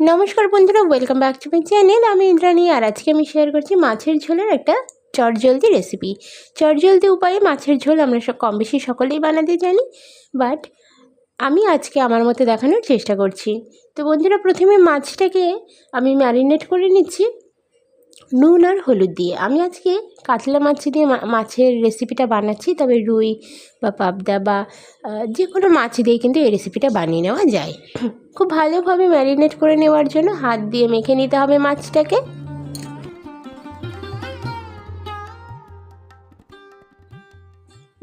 নমস্কার বন্ধুরা welcome back to my channel আমি ইন্দ্রাণী আর আজকে আমি শেয়ার করছি মাছের ঝোলের একটা চটজলদি রেসিপি চটজলদি উপায়ে মাছের ঝোল আমরা সব কম বেশি সকলেই বানাতে জানি বাট আমি আজকে আমার মতো দেখানোর চেষ্টা করছি। তো বন্ধুরা, প্রথমে মাছটাকে আমি ম্যারিনেট করে নিচ্ছি। নুন আর হলুদ দিয়ে। আমি আজকে কাতলা মাছ দিয়ে মাছের রেসিপিটা বানাচ্ছি, তবে রুই বা পাবদা বা যে কোনো মাছ দিয়ে কিন্তু এই রেসিপিটা বানিয়ে নেওয়া যায়। খুব ভালোভাবে ম্যারিনেট করে নেওয়ার জন্য হাত দিয়ে মেখে নিতে হবে মাছটাকে।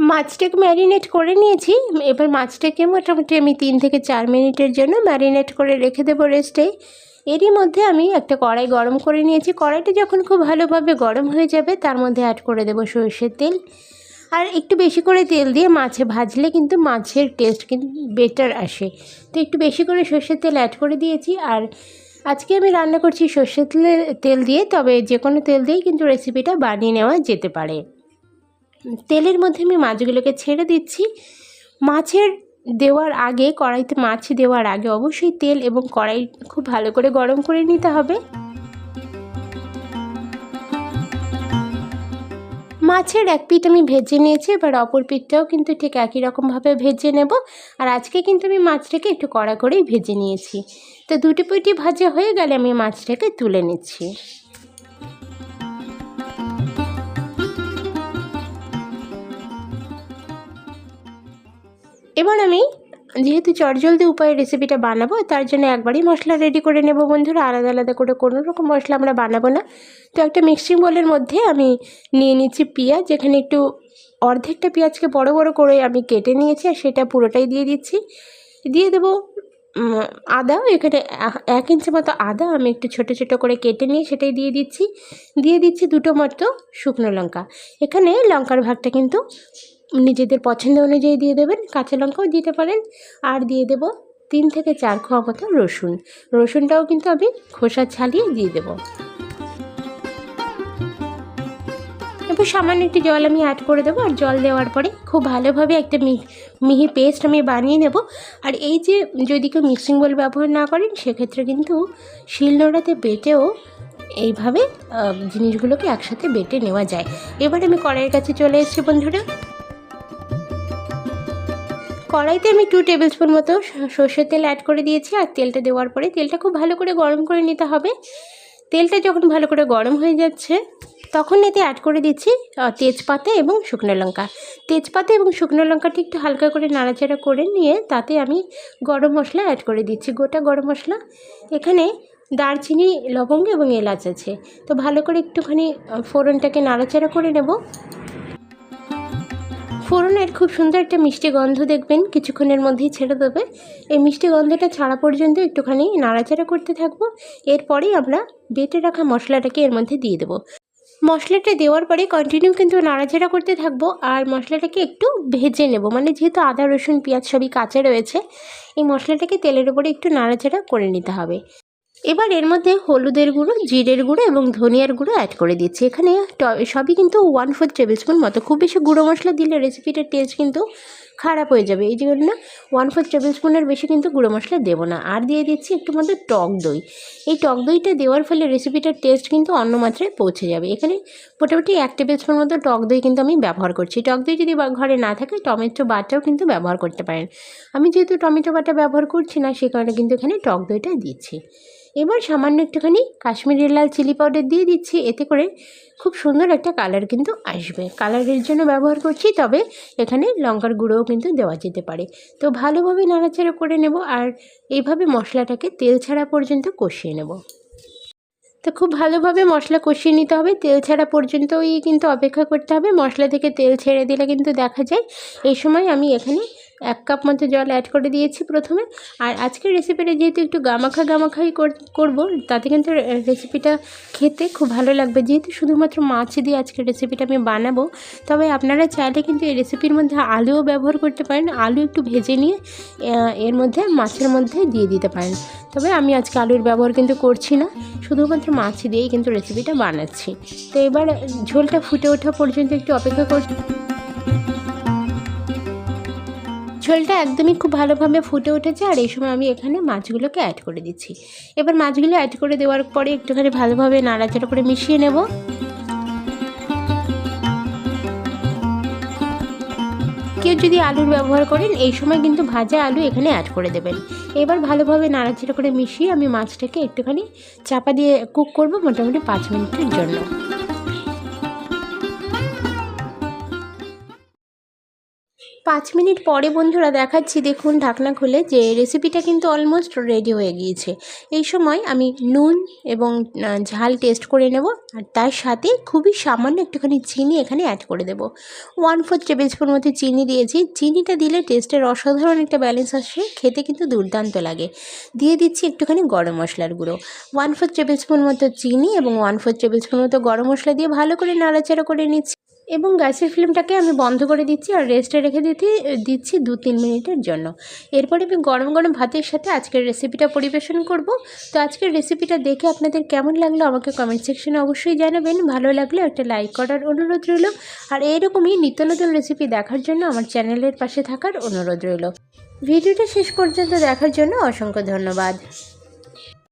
মাছটাকে ম্যারিনেট করে নিয়েছি। এবার মাছটাকে মোটামুটি আমি তিন থেকে চার মিনিটের জন্য ম্যারিনেট করে রেখে দেবো রেস্টে এরই মধ্যে আমি একটা কড়াই গরম করে নিয়েছি। কড়াইটা যখন খুব ভালোভাবে গরম হয়ে যাবে, তার মধ্যে অ্যাড করে দেবো সর্ষের তেল। আর একটু বেশি করে তেল দিয়ে মাছে ভাজলে কিন্তু মাছের টেস্ট কিন্তু বেটার আসে। তো একটু বেশি করে সর্ষের তেল অ্যাড করে দিয়েছি। আর আজকে আমি রান্না করছি সর্ষের তেলের তেল দিয়ে, তবে যে কোনো তেল দিয়েই কিন্তু রেসিপিটা বানিয়ে নেওয়া যেতে পারে। তেলের মধ্যে আমি মাছগুলোকে ছেড়ে দিচ্ছি। মাছের দেওয়ার আগে, কড়াইতে মাছ দেওয়ার আগে অবশ্যই তেল এবং কড়াই খুব ভালো করে গরম করে নিতে হবে। মাছের এক পিঠ আমি ভেজে নিয়েছি, এবার অপর পিঠটাও কিন্তু ঠিক একই রকমভাবে ভেজে নেব। আর আজকে কিন্তু আমি মাছটাকে একটু কড়া করেই ভেজে নিয়েছি। তো দুটো পিঠই ভাজা হয়ে গেলে আমি মাছটাকে তুলে নিচ্ছি। এবার আমি যেহেতু চটজলদি উপায়ে রেসিপিটা বানাবো, তার জন্য একবারই মশলা রেডি করে নেব বন্ধুরা। আলাদা আলাদা করে কোনো রকম মশলা আমরা বানাবো না। তো একটা মিক্সিং বোলের মধ্যে আমি নিয়ে নিচ্ছি পেঁয়াজ। যেখানে একটু অর্ধেকটা পেঁয়াজকে বড় বড় করে আমি কেটে নিয়েছি আর সেটা পুরোটাই দিয়ে দিচ্ছি। দিয়ে দেবো আদা। এখানে এক ইঞ্চি মতো আদা আমি একটু ছোট ছোট করে কেটে নিয়ে সেটাই দিয়ে দিচ্ছি। দিয়ে দিচ্ছি দুটো মতো শুকনো লঙ্কা। এখানে লঙ্কার ভাগটা কিন্তু নিজেদের পছন্দ অনুযায়ী দিয়ে দেবেন, কাঁচা লঙ্কাও দিতে পারেন, আর দিয়ে দেব তিন থেকে চার খোয়া মতো রসুন। রসুনটাও কিন্তু আমি খোসা ছালিয়ে দিয়ে দেবো। এবার সামান্য একটু জল আমি অ্যাড করে দেবো, আর জল দেওয়ার পরে খুব ভালোভাবে একটা মিহি পেস্ট আমি বানিয়ে নেব। আর এই যে যদি কেউ মিক্সিং বোল ব্যবহার না করেন, সেক্ষেত্রে কিন্তু শিলনোড়াতে বেটেও এইভাবে জিনিসগুলোকে একসাথে বেটে নেওয়া যায়। এবার আমি কড়াইয়ের কাছে চলে এসেছি বন্ধুরা। কড়াইতে আমি টু টেবিল স্পুন মতো সর্ষের তেল অ্যাড করে দিয়েছি, আর তেলটা দেওয়ার পরে তেলটা খুব ভালো করে গরম করে নিতে হবে। তেলটা যখন ভালো করে গরম হয়ে যাচ্ছে, তখন এতে অ্যাড করে দিচ্ছি তেজপাতা এবং শুকনো লঙ্কা। তেজপাতা এবং শুকনো লঙ্কাটি একটু হালকা করে নাড়াচাড়া করে নিয়ে তাতে আমি গরম মশলা অ্যাড করে দিচ্ছি, গোটা গরম মশলা। এখানে দারচিনি, লবঙ্গ এবং এলাচ আছে। তো ভালো করে একটুখানি ফোড়নটাকে নাড়াচাড়া করে নেব। ফোড়নের খুব সুন্দর একটা মিষ্টি গন্ধ দেখবেন, কিছুক্ষণের মধ্যেই ছেড়ে দেবে। এই মিষ্টি গন্ধটা ছাড়া পর্যন্ত একটুখানি নাড়াচাড়া করতে থাকব। এরপরেই আমরা বেটে রাখা মশলাটাকে এর মধ্যে দিয়ে দেবো। মশলাটা দেওয়ার পরে কন্টিনিউ কিন্তু নাড়াচাড়া করতে থাকব আর মশলাটাকে একটু ভেজে নেব। মানে যেহেতু আদা, রসুন, পেঁয়াজ সবই কাঁচা রয়েছে, এই মশলাটাকে তেলের উপরে একটু নাড়াচাড়া করে নিতে হবে। এবার এর মধ্যে হলুদের গুঁড়ো, জিরের গুঁড়ো এবং ধনিয়ার গুঁড়ো অ্যাড করে দিচ্ছি। এখানে সবই কিন্তু ওয়ান ফোর টেবিল স্পুন মতো। খুব বেশি গুঁড়ো মশলা দিলে রেসিপিটার টেস্ট কিন্তু খারাপ হয়ে যাবে। এই জন্য ওয়ান ফোর টেবিল স্পুনের বেশি কিন্তু গুঁড়ো মশলা দেবো না। আর দিয়ে দিচ্ছি একটু মতো টক দই। এই টক দইটা দেওয়ার ফলে রেসিপিটার টেস্ট কিন্তু অন্য মাত্রায় পৌঁছে যাবে। এখানে মোটামুটি এক টেবিল স্পুন মতো টক দই কিন্তু আমি ব্যবহার করছি। টক দই যদি ঘরে না থাকে, টমেটো বাটাও কিন্তু ব্যবহার করতে পারেন। আমি যেহেতু টমেটো বাটা ব্যবহার করছি না, সে কারণে কিন্তু এখানে টক দইটা দিচ্ছি। এবার সামান্য একটুখানি কাশ্মীরি লাল চিলি পাউডার দিয়ে দিচ্ছি, এতে করে খুব সুন্দর একটা কালার কিন্তু আসবে। কালারের জন্য ব্যবহার করছি, তবে এখানে লঙ্কার গুঁড়োও কিন্তু দেওয়া যেতে পারে। তো ভালোভাবে নাড়াচাড়া করে নেব আর এইভাবে মশলাটাকে তেল ছাড়া পর্যন্ত কষিয়ে নেব। তো খুব ভালোভাবে মশলা কষিয়ে নিতে হবে, তেল ছাড়া পর্যন্তই কিন্তু অপেক্ষা করতে হবে। মশলা থেকে তেল ছেড়ে দিলে কিন্তু দেখা যায়, এই সময় আমি এখানে এক কাপ মতো জল অ্যাড করে দিয়েছি প্রথমে। আর আজকের রেসিপিটা যেহেতু একটু গামাখা গামাখাই কর- করব, তাতে কিন্তু রেসিপিটা খেতে খুব ভালো লাগবে। যেহেতু শুধুমাত্র মাছ দিয়ে আজকের রেসিপিটা আমি বানাবো, তবে আপনারা চাইলে কিন্তু এই রেসিপির মধ্যে আলুও ব্যবহার করতে পারেন। আলু একটু ভেজে নিয়ে এর মধ্যে মাছের মধ্যে দিয়ে দিতে পারেন। তবে আমি আজকে আলুর ব্যবহার কিন্তু করছি না, শুধুমাত্র মাছ দিয়েই কিন্তু রেসিপিটা বানাচ্ছি। তো এবার ঝোলটা ফুটে ওঠা পর্যন্ত একটু অপেক্ষা করছি। ঝোলটা একদমই খুব ভালোভাবে ফুটে উঠেছে আর এই সময় আমি এখানে মাছগুলোকে অ্যাড করে দিচ্ছি। এবার মাছগুলো অ্যাড করে দেওয়ার পরে একটুখানি ভালোভাবে নাড়াচাড়া করে মিশিয়ে নেব। কেউ যদি আলুর ব্যবহার করেন, এই সময় কিন্তু ভাজা আলু এখানে অ্যাড করে দেবেন। এবার ভালোভাবে নাড়াচাড়া করে মিশিয়ে আমি মাছটাকে একটুখানি চাপা দিয়ে কুক করব মোটামুটি পাঁচ মিনিটের জন্য। পাঁচ মিনিট পরে বন্ধুরা দেখাচ্ছি, দেখুন ঢাকনা খুলে যে রেসিপিটা কিন্তু অলমোস্ট রেডি হয়ে গিয়েছে। এই সময় আমি নুন এবং ঝাল টেস্ট করে নেব আর তার সাথে খুবই সামান্য একটুখানি চিনি এখানে অ্যাড করে দেব। ওয়ান ফোর টেবিল স্পুন মতো চিনি দিয়েছি। চিনিটা দিলে টেস্টের অসাধারণ একটা ব্যালেন্স আসে, খেতে কিন্তু দুর্দান্ত লাগে। দিয়ে দিচ্ছি একটুখানি গরম মশলার গুঁড়ো। ওয়ান ফোর টেবিল স্পুন মতো চিনি এবং ওয়ান ফোর টেবিল স্পুন মতো গরম মশলা দিয়ে ভালো করে নাড়াচাড়া করে নিচ্ছি। এবং গ্যাসের ফ্লেমটাকে আমি বন্ধ করে দিচ্ছি আর রেস্টে রেখে দিতে দিচ্ছি দু তিন মিনিটের জন্য। এরপরে আমি গরম গরম ভাতের সাথে আজকের রেসিপিটা পরিবেশন করব। তো আজকের রেসিপিটা দেখে আপনাদের কেমন লাগল আমাকে কমেন্ট সেকশনে অবশ্যই জানাবেন। ভালো লাগলে একটা লাইক করার অনুরোধ রইল। আর এরকমই নিত্য নতুন রেসিপি দেখার জন্য আমার চ্যানেলের পাশে থাকার অনুরোধ রইল। ভিডিওটা শেষ পর্যন্ত দেখার জন্য অসংখ্য ধন্যবাদ।